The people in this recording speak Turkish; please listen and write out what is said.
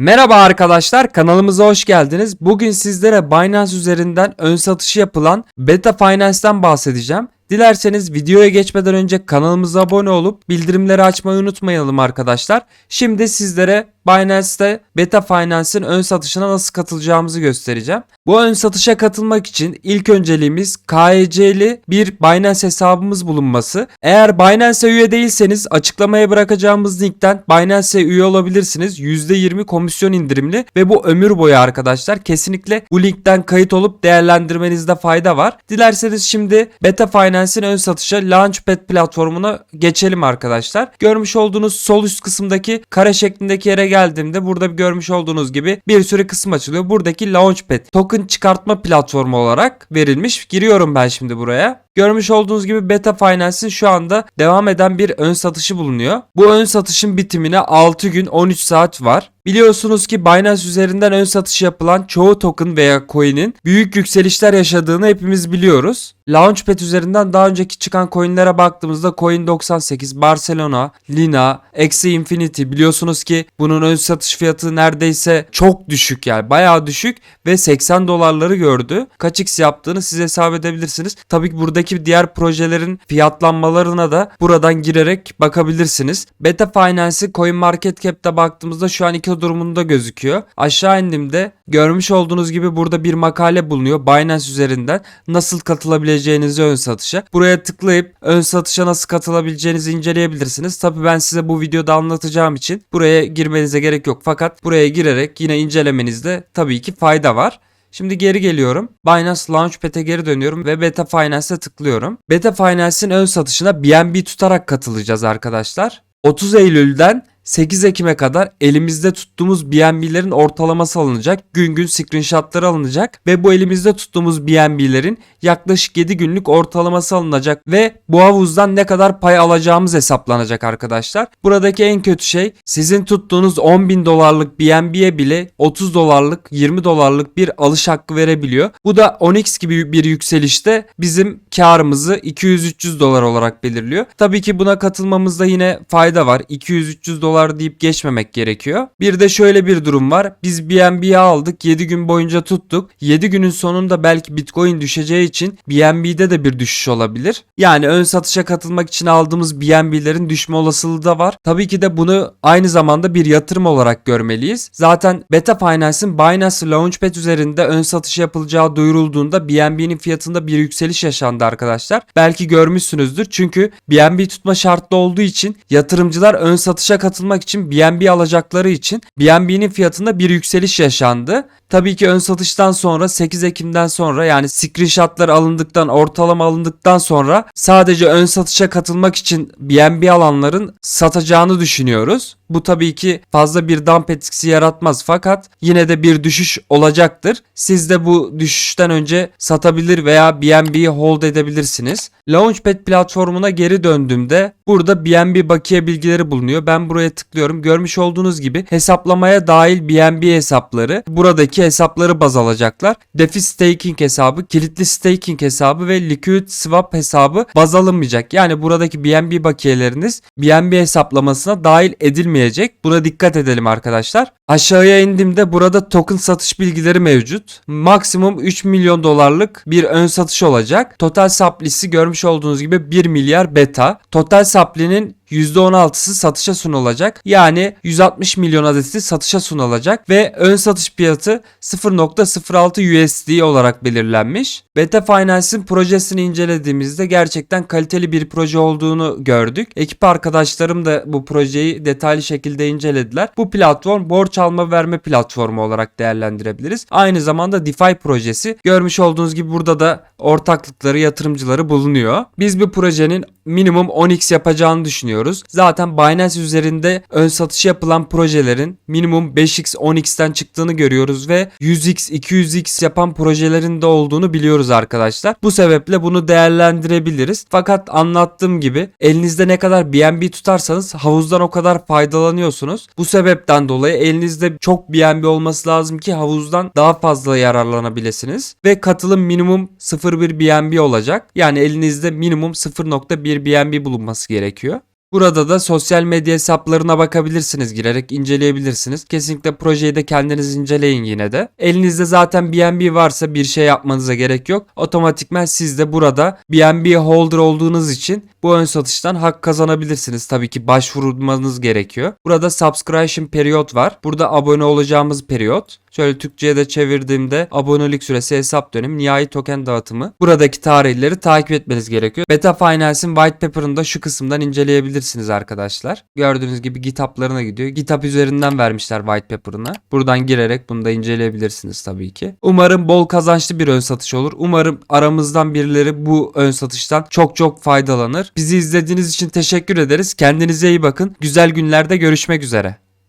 Merhaba arkadaşlar kanalımıza hoş geldiniz. Bugün sizlere Binance üzerinden ön satışı yapılan Beta Finance'ten bahsedeceğim. Dilerseniz videoya geçmeden önce kanalımıza abone olup bildirimleri açmayı unutmayalım arkadaşlar. Şimdi sizlere Binance'te Beta Finance'in ön satışına nasıl katılacağımızı göstereceğim. Bu ön satışa katılmak için ilk önceliğimiz KYC'li bir Binance hesabımız bulunması. Eğer Binance'e üye değilseniz açıklamaya bırakacağımız linkten Binance'e üye olabilirsiniz. %20 komisyon indirimli ve bu ömür boyu arkadaşlar. Kesinlikle bu linkten kayıt olup değerlendirmenizde fayda var. Dilerseniz şimdi Beta Finance'in ön satışa Launchpad platformuna geçelim arkadaşlar. Görmüş olduğunuz sol üst kısımdaki kare şeklindeki yere geldiğimde burada görmüş olduğunuz gibi bir sürü kısım açılıyor. Buradaki Launchpad token çıkartma platformu olarak verilmiş. Giriyorum ben şimdi buraya. Görmüş olduğunuz gibi Beta Finance'in şu anda devam eden bir ön satışı bulunuyor. Bu ön satışın bitimine 6 gün 13 saat var. Biliyorsunuz ki Binance üzerinden ön satış yapılan çoğu token veya coin'in büyük yükselişler yaşadığını hepimiz biliyoruz. Launchpad üzerinden daha önceki çıkan coin'lere baktığımızda Coin 98, Barcelona, Lina, Axie Infinity biliyorsunuz ki bunun ön satış fiyatı neredeyse çok düşük yani bayağı düşük ve 80 dolarları gördü. Kaç x yaptığını siz hesap edebilirsiniz. Tabii ki buradaki diğer projelerin fiyatlanmalarına da buradan girerek bakabilirsiniz. Beta Finance'i CoinMarketCap'te baktığımızda şu an iki durumunda gözüküyor. Aşağı indiğimde görmüş olduğunuz gibi burada bir makale bulunuyor. Binance üzerinden nasıl katılabileceğinizi ön satışa. Buraya tıklayıp ön satışa nasıl katılabileceğinizi inceleyebilirsiniz. Tabii ben size bu videoda anlatacağım için buraya girmenize gerek yok. Fakat buraya girerek yine incelemenizde tabii ki fayda var. Şimdi geri geliyorum. Binance Launchpad'e geri dönüyorum ve Beta Finance'e tıklıyorum. Beta Finance'in ön satışına BNB tutarak katılacağız arkadaşlar. 30 Eylül'den 8 Ekim'e kadar elimizde tuttuğumuz BNB'lerin ortalaması alınacak. Gün gün screenshotları alınacak ve bu elimizde tuttuğumuz BNB'lerin yaklaşık 7 günlük ortalaması alınacak ve bu havuzdan ne kadar pay alacağımız hesaplanacak arkadaşlar. Buradaki en kötü şey sizin tuttuğunuz 10 bin dolarlık BNB'ye bile 30 dolarlık 20 dolarlık bir alış hakkı verebiliyor. Bu da Onyx gibi bir yükselişte bizim karımızı 200-300 dolar olarak belirliyor. Tabii ki buna katılmamızda yine fayda var. 200-300 dolar deyip geçmemek gerekiyor. Bir de şöyle bir durum var. Biz BNB'yi aldık 7 gün boyunca tuttuk. 7 günün sonunda belki Bitcoin düşeceği için BNB'de de bir düşüş olabilir. Yani ön satışa katılmak için aldığımız BNB'lerin düşme olasılığı da var. Tabii ki de bunu aynı zamanda bir yatırım olarak görmeliyiz. Zaten Beta Finance'in Binance Launchpad üzerinde ön satış yapılacağı duyurulduğunda BNB'nin fiyatında bir yükseliş yaşandı arkadaşlar. Belki görmüşsünüzdür. Çünkü BNB tutma şartlı olduğu için yatırımcılar ön satışa katılmak için BNB alacakları için BNB'nin fiyatında bir yükseliş yaşandı. Tabii ki ön satıştan sonra 8 Ekim'den sonra yani screenshotlar alındıktan ortalama alındıktan sonra sadece ön satışa katılmak için BNB alanların satacağını düşünüyoruz. Bu tabii ki fazla bir dump etkisi yaratmaz fakat yine de bir düşüş olacaktır. Siz de bu düşüşten önce satabilir veya BNB'yi hold edebilirsiniz. Launchpad platformuna geri döndüğümde burada BNB bakiye bilgileri bulunuyor. Ben buraya tıklıyorum. Görmüş olduğunuz gibi hesaplamaya dahil BNB hesapları buradaki hesapları baz alacaklar. DeFi staking hesabı, kilitli staking hesabı ve liquid swap hesabı baz alınmayacak. Yani buradaki BNB bakiyeleriniz BNB hesaplamasına dahil edilmeyecek. Buna dikkat edelim arkadaşlar. Aşağıya indiğimde burada token satış bilgileri mevcut. Maksimum 3 milyon dolarlık bir ön satış olacak. Total supply'si görmüş olduğunuz gibi 1 milyar beta. Total supply'nin %16'sı satışa sunulacak. Yani 160 milyon adeti satışa sunulacak ve ön satış fiyatı 0.06 USD olarak belirlenmiş. Beta Finance'in projesini incelediğimizde gerçekten kaliteli bir proje olduğunu gördük. Ekip arkadaşlarım da bu projeyi detaylı şekilde incelediler. Bu platform borç alma verme platformu olarak değerlendirebiliriz. Aynı zamanda DeFi projesi. Görmüş olduğunuz gibi burada da ortaklıkları, yatırımcıları bulunuyor. Biz bu projenin minimum 10x yapacağını düşünüyoruz. Zaten Binance üzerinde ön satış yapılan projelerin minimum 5x 10x'ten çıktığını görüyoruz ve 100x 200x yapan projelerin de olduğunu biliyoruz arkadaşlar. Bu sebeple bunu değerlendirebiliriz. Fakat anlattığım gibi elinizde ne kadar BNB tutarsanız havuzdan o kadar faydalanıyorsunuz. Bu sebepten dolayı elinizde çok BNB olması lazım ki havuzdan daha fazla yararlanabilirsiniz. Ve katılım minimum 0.1 BNB olacak. Yani elinizde minimum 0.1 BNB bulunması gerekiyor. Burada da sosyal medya hesaplarına bakabilirsiniz girerek inceleyebilirsiniz. Kesinlikle projeyi de kendiniz inceleyin yine de. Elinizde zaten BNB varsa bir şey yapmanıza gerek yok. Otomatikman siz de burada BNB holder olduğunuz için bu ön satıştan hak kazanabilirsiniz. Tabii ki başvurmanız gerekiyor. Burada subscription periyot var. Burada abone olacağımız periyot. Şöyle Türkçe'ye de çevirdiğimde abonelik süresi, hesap dönemi, nihai token dağıtımı. Buradaki tarihleri takip etmeniz gerekiyor. Beta Finance'in white paper'ını şu kısımdan inceleyebilirsiniz arkadaşlar. Gördüğünüz gibi GitHub'larına gidiyor. GitHub üzerinden vermişler white paper'ını. Buradan girerek bunu da inceleyebilirsiniz tabii ki. Umarım bol kazançlı bir ön satış olur. Umarım aramızdan birileri bu ön satıştan çok çok faydalanır. Bizi izlediğiniz için teşekkür ederiz. Kendinize iyi bakın. Güzel günlerde görüşmek üzere.